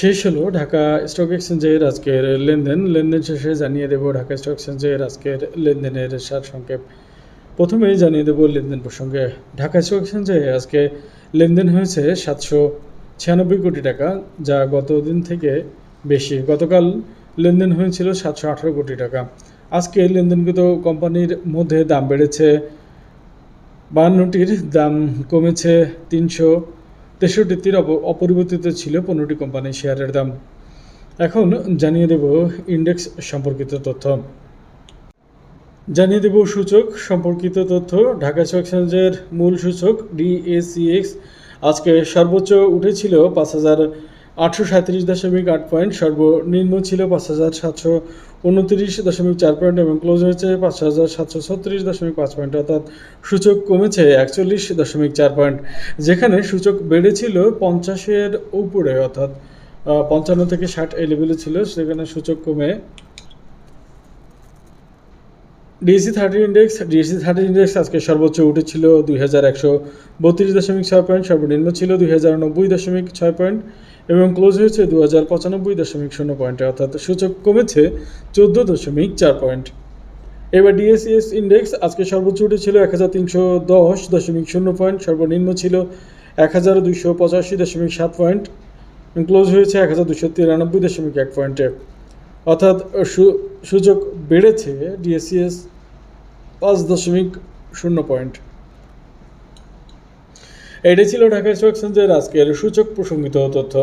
শেষ হলো ঢাকা স্টক এক্সচেঞ্জের আজকের লেনদেন। লেনদেন শেষে জানিয়ে দেব ঢাকা স্টক এক্সচেঞ্জের আজকের লেনদেনের সার সংক্ষেপ প্রথমেই জানিয়ে দেব লেনদেন প্রসঙ্গে। ঢাকা স্টক এক্সচেঞ্জে আজকে লেনদেন হয়েছে সাতশো ছিয়ানব্বই কোটি টাকা, যা গত দিন থেকে বেশি। গতকাল লেনদেন হয়েছিল সাতশো আঠারো কোটি টাকা। আজকে লেনদেনকৃত কোম্পানির মধ্যে দাম বেড়েছে বাহান্নটির দাম কমেছে তিনশো তেষট্টির অপ- অপরিবর্তিত ছিল পনেরোটি কোম্পানির শেয়ারের দাম। এখন জানিয়ে দেব ইন্ডেক্স সম্পর্কিত তথ্য। জানিয়ে দেব সূচক সম্পর্কিত তথ্য। ঢাকা স্টক এক্সচেঞ্জের মূল সূচক ডিএসিএক্স আজকে সর্বোচ্চ উঠেছিল পাঁচ হাজার আটশো সাঁত্রিশ দশমিক আট পয়েন্ট, সর্বনিম্ন ছিল পাঁচ হাজার সাতশো উনত্রিশ দশমিক চার পয়েন্ট এবং ক্লোজ হয়েছে পাঁচ হাজার সাতশো ছত্রিশ দশমিক পাঁচ পয়েন্ট, অর্থাৎ সূচক কমেছে একচল্লিশ দশমিক চার পয়েন্ট, যেখানে সূচক বেড়েছিল পঞ্চাশের উপরে, অর্থাৎ পঞ্চান্ন থেকে ষাট এই ছিল, সেখানে সূচক কমে DSE thirty index, DSE thirty index আজকে সর্বোচ্চ উঠেছিল দুই হাজার একশো বত্রিশ দশমিক ছয় পয়েন্ট, সর্বনিম্ন ছিল দুই হাজার নব্বই দশমিক ছয় পয়েন্ট এবং ক্লোজ হয়েছে দু হাজার পঁচানব্বই দশমিক শূন্য পয়েন্টে, অর্থাৎ সূচক কমেছে চোদ্দ দশমিক চার পয়েন্ট। এবার ডিএসইএস ইন্ডেক্স আজকে সর্বোচ্চ উঠেছিল এক হাজার তিনশো দশ দশমিক শূন্য পয়েন্ট, সর্বনিম্ন ছিল এক হাজার দুইশো পঁচাশি দশমিক সাত পয়েন্ট ক্লোজ হয়েছে এক হাজার দুশো তিরানব্বই দশমিক এক পয়েন্টে। অর্থাৎ সু- সূচক বেড়েছে ডিএসসিএস পাঁচ দশমিক শূন্য পয়েন্ট। এটাই ছিল ঢাকা স্টক এক্সচেঞ্জের আজকের সূচক প্রসঙ্গিত তথ্য।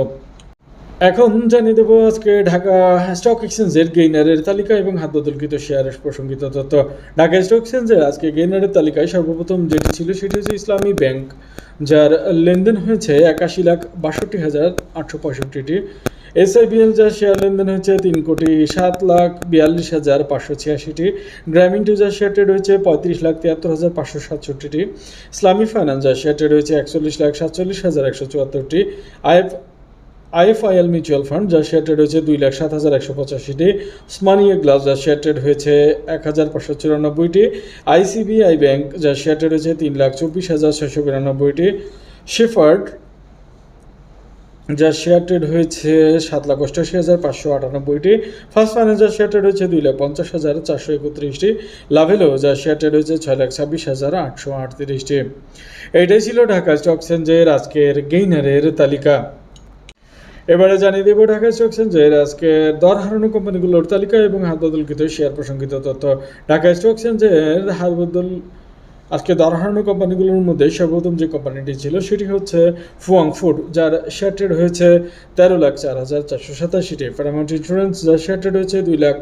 এখন জানিয়ে দেবো আজকে ঢাকা স্টক এক্সচেঞ্জের গেইনারের তালিকা এবং হাত বদলকৃত শেয়ারের প্রসঙ্গিত তথ্য। ঢাকা স্টক এক্সচেঞ্জের আজকে গেইনারের তালিকায় সর্বপ্রথম যেটি ছিল সেটি হচ্ছে ইসলামী ব্যাংক, যার লেনদেন হয়েছে একাশি লাখ বাষট্টি হাজার আটশো পঁয়ষট্টিটি। এসআইবিএল যার শেয়ার লেনদেন হয়েছে তিন কোটি সাত লাখ বিয়াল্লিশ হাজার পাঁচশো ছিয়াশিটি। গ্রামীণ টু যার শেয়ার ট্রেড হয়েছে পঁয়ত্রিশ লাখ তিয়াত্তর হাজার পাঁচশো সাতষট্টিটি। ইসলামী ফাইন্যান্স যার শেয়ার ট্রেড হয়েছে একচল্লিশ লাখ সাতচল্লিশ হাজার একশো চুয়াত্তরটি। আইএফ আইএফআইএল মিউচুয়াল ফান্ড যার শেয়ার ট্রেড হয়েছে দুই লাখ সাত হাজার একশো পঁচাশিটি। স্মানিয়া গ্লাস যার শেয়ার ট্রেড হয়েছে এক হাজার পাঁচশো চুরানব্বইটি। আইসিবিআই ব্যাংক যার শেয়ার ট্রেড হয়েছে তিন লাখ চব্বিশ হাজার ছয়শো বিরানব্বইটি। শেফার্ড যার শেয়ার ট্রেড হয়েছে সাত লাখ অষ্টাশি হাজার পাঁচশো আটানব্বইটি। ফার্স্ট ফাইন্যান্স যার শেয়ার ট্রেড হয়েছে দুই লাখ পঞ্চাশ হাজার চারশো একত্রিশটি। লাভেলো যার শেয়ার ট্রেড হয়েছে ছয় লাখ ছাব্বিশ হাজার আটশো আটত্রিশটি। এটাই ছিল ঢাকা স্টক এক্সচেঞ্জের আজকের গেইনারের তালিকা। এবারে জানিয়ে দেব ঢাকা স্টক এক্সচেঞ্জের আজকে দর হারানো কোম্পানিগুলোর তালিকা এবং হাত বদলকৃত শেয়ার প্রসঙ্গিত তথ্য। ঢাকা স্টক এক্সচেঞ্জের হাত বদল আজকে দর হারানো কোম্পানিগুলোর মধ্যে সর্বপ্রথম যে কোম্পানিটি ছিল সেটি হচ্ছে ফুয়াং ফুড, যার শেয়ার ট্রেড হয়েছে তেরো লাখ চার হাজার চারশো সাতাশিটি। প্যারামাউন্ট ইন্স্যুরেন্স যার শেয়ার ট্রেড হয়েছে দুই লাখ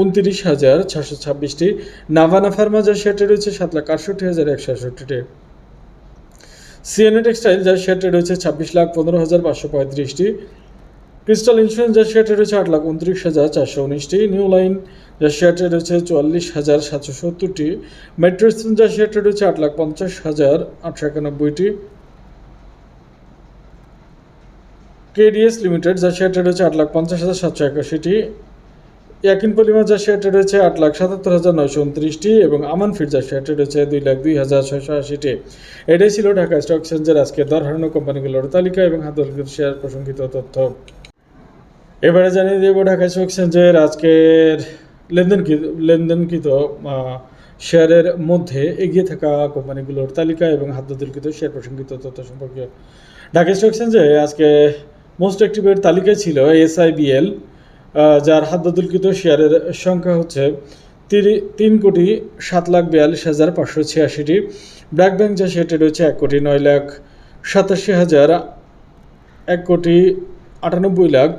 উনত্রিশ হাজার ছশো ছাব্বিশটি। নাভানা ফার্মা যার শেয়ার ট্রেড হয়েছে সাত লাখ আটষট্টি হাজার একশো আটষট্টিটি। সিএনএ টেক্সটাইল যার শেয়ার ট্রেড হয়েছে ছাব্বিশ লাখ পনেরো হাজার পাঁচশো পঁয়ত্রিশটি। ক্রিস্টাল ইন্স্যুরেন্স যার শেয়ার ট্রেড হয়েছে আট লাখ উনত্রিশ হাজার চারশো উনিশটি। নিউ লাইন যার শেয়ার ট্রেড হয়েছে চুয়াল্লিশ হাজার সাতশো সত্তরটি। মেট্রোসিন যার শেয়ার ট্রেড হয়েছে আট লাখ পঞ্চাশ হাজার আটশো একানব্বইটি। কেডিএস লিমিটেড যার শেয়ার ট্রেড হয়েছে আট লাখ পঞ্চাশ হাজার সাতশো একাশিটি। ইয়াকিন পলিমার যার শেয়ার ট্রেড হয়েছে আট লাখ সাতাত্তর হাজার নয়শো উনত্রিশটি এবং আমান ফিড যার শেয়ার ট্রেড হয়েছে দুই লাখ দুই হাজার ছয়শো আশিটি। এটাই ছিল ঢাকা স্টক এক্সচেঞ্জের আজকে দর হারানো কোম্পানিগুলোর তালিকা এবং হাতলকৃত শেয়ার প্রসঙ্গিত তথ্য। এবারে জানিয়ে দেব ঢাকা স্টক এক্সচেঞ্জের আজকের লেনদেনকৃত লেনদেনকৃত শেয়ারের মধ্যে এগিয়ে থাকা কোম্পানিগুলোর তালিকা এবং হাত হাতদলকৃত শেয়ার প্রসঙ্গিত তথ্য সম্পর্কে। ঢাকা স্টক এক্সচেঞ্জে আজকে মোস্ট অ্যাক্টিভের তালিকায় ছিল এসআইবিএল যার হাতদলকৃত শেয়ারের সংখ্যা হচ্ছে তিন কোটি সাত লাখ বিয়াল্লিশ হাজার পাঁচশো ছিয়াশিটি। ব্ল্যাক ব্যাংক যা ট্রেড হচ্ছে এক কোটি নয় লাখ সাতাশি হাজার এক কোটি আটানব্বই লাখ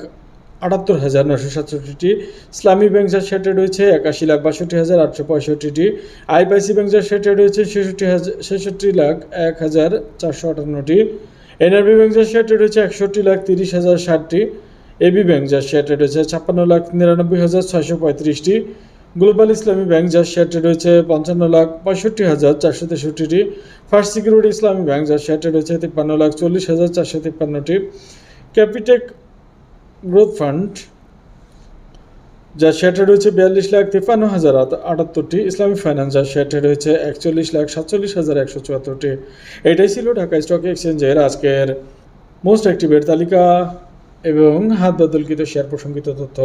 আটাত্তর হাজার নশো সাতষট্টিটি। ইসলামী ব্যাংক যার শেয়ার ট্রেড হয়েছে একাশি লাখ বাষট্টি হাজার আটশো পঁয়ষট্টিটি। আইপিআইসি ব্যাংক যার ট্রেড হয়েছে ছেষট্টি হাজার ছেষট্টি লাখ এক হাজার চারশো আটান্নটি। এনআরবি ব্যাংক যার ট্রেড হয়েছে একষট্টি লাখ তিরিশ হাজার ষাটটি। এবি ব্যাংক যার শেয়ার ট্রেড হয়েছে ছাপ্পান্ন লাখ নিরানব্বই হাজার ছয়শো পঁয়ত্রিশটি। গ্লোবাল ইসলামী ব্যাংক যার ট্রেড হয়েছে পঞ্চান্ন লাখ পঁয়ষট্টি হাজার চারশো তেষট্টিটি। ফার্স্ট সিকিউরিটি ইসলামী ব্যাংক যার ট্রেড হয়েছে তিপ্পান্ন লাখ চল্লিশ হাজার চারশো তিপ্পান্নটি। ক্যাপিটেক গ্রোথ ফান্ড, যার শেয়ার ট্রেড হয়েছে বিয়াল্লিশ লাখ তিপ্পান্ন হাজার আটাত্তরটি। ইসলামিক ফাইন্যান্স, যার শেয়ার ট্রেড হয়েছে একচল্লিশ লাখ সাতচল্লিশ হাজার একশো চুয়াত্তরটি। এটাই ছিল ঢাকা স্টক এক্সচেঞ্জের আজকের মোস্ট অ্যাক্টিভের তালিকা এবং হাত বদলকৃত শেয়ার প্রসঙ্গিত তথ্য।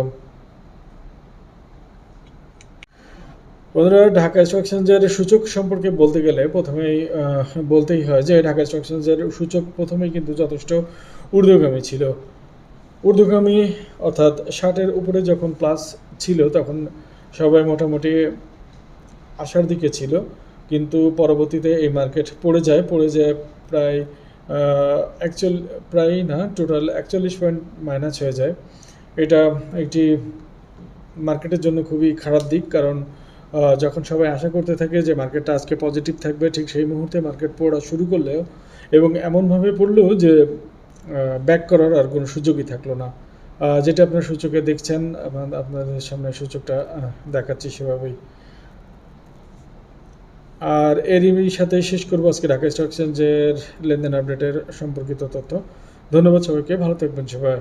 বন্ধুরা, ঢাকা স্টক এক্সচেঞ্জের সূচক সম্পর্কে বলতে গেলে প্রথমেই বলতেই হয় যে ঢাকা স্টক এক্সচেঞ্জের সূচক প্রথমেই কিন্তু যথেষ্ট ঊর্ধ্বগামী ছিল। ঊর্ধ্বগামী, অর্থাৎ ষাটের উপরে যখন প্লাস ছিল, তখন সবাই মোটামুটি আসার দিকে ছিল। কিন্তু পরবর্তীতে এই মার্কেট পড়ে যায় পড়ে যায় প্রায় অ্যাকচুয়াল প্রায় না টোটাল একচল্লিশ পয়েন্ট মাইনাস হয়ে যায়। এটা একটি মার্কেটের জন্য খুবই খারাপ দিক, কারণ যখন সবাই আশা করতে থাকে যে মার্কেটটা আজকে পজিটিভ থাকবে, ঠিক সেই মুহূর্তে মার্কেট পড়া শুরু করলেও এবং এমনভাবে পড়ল যে ব্যাক করার আর কোনো সুযোগই থাকল না। যেটা আপনার সূচকে দেখছেন আপনাদের সামনে সূচকটা দেখাচ্ছি সেভাবেই। আর এরই সাথে শেষ করব আজকে ঢাকা স্টক এক্সচেঞ্জের লেনদেন আপডেটের সম্পর্কিত তথ্য। ধন্যবাদ সবাইকে, ভালো থাকবেন সবাই।